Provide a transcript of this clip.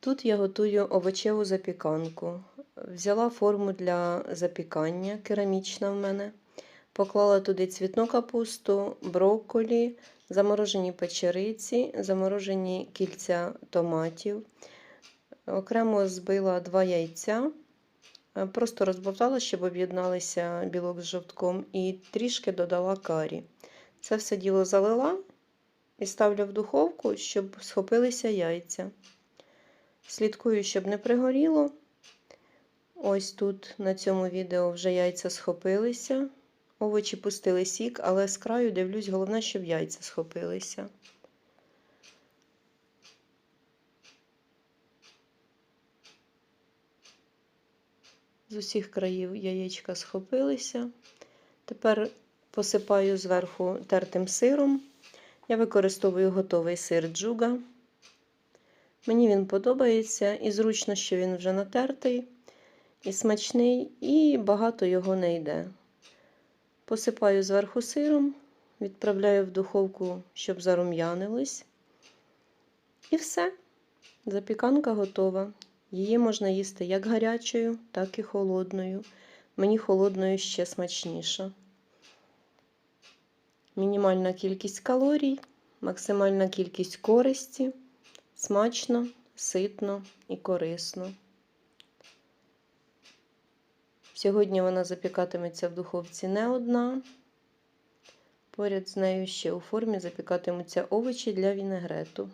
Тут я готую овочеву запіканку. Взяла форму для запікання, керамічна в мене. Поклала туди цвітну капусту, брокколі, заморожені печериці, заморожені кільця томатів. Окремо збила два яйця. Е, Просто розбавляла, щоб об'єдналися білок з жовтком, і трішки додала карі. Це все діло залила і ставлю в духовку, щоб схопилися яйця. Слідкую, щоб не пригоріло. Ось тут на цьому відео вже яйця схопилися. Овочі пустили сік, але з краю дивлюсь, головне, щоб яйця схопилися. З усіх країв яєчка схопилися. Тепер посипаю зверху тертим сиром. Я використовую готовий сир джуга. Мені він подобається і зручно, що він вже натертий, і смачний, і багато його не йде. Посипаю зверху сиром, відправляю в духовку, щоб зарум'янилось. І все. Запіканка готова. Її можна їсти як гарячою, так і холодною. Мені холодною ще смачніше. Мінімальна кількість калорій, максимальна кількість користі. Смачно, ситно і корисно. Сьогодні вона запікатиметься в духовці не одна. Поряд з нею ще у формі запікатимуться овочі для вінегрету.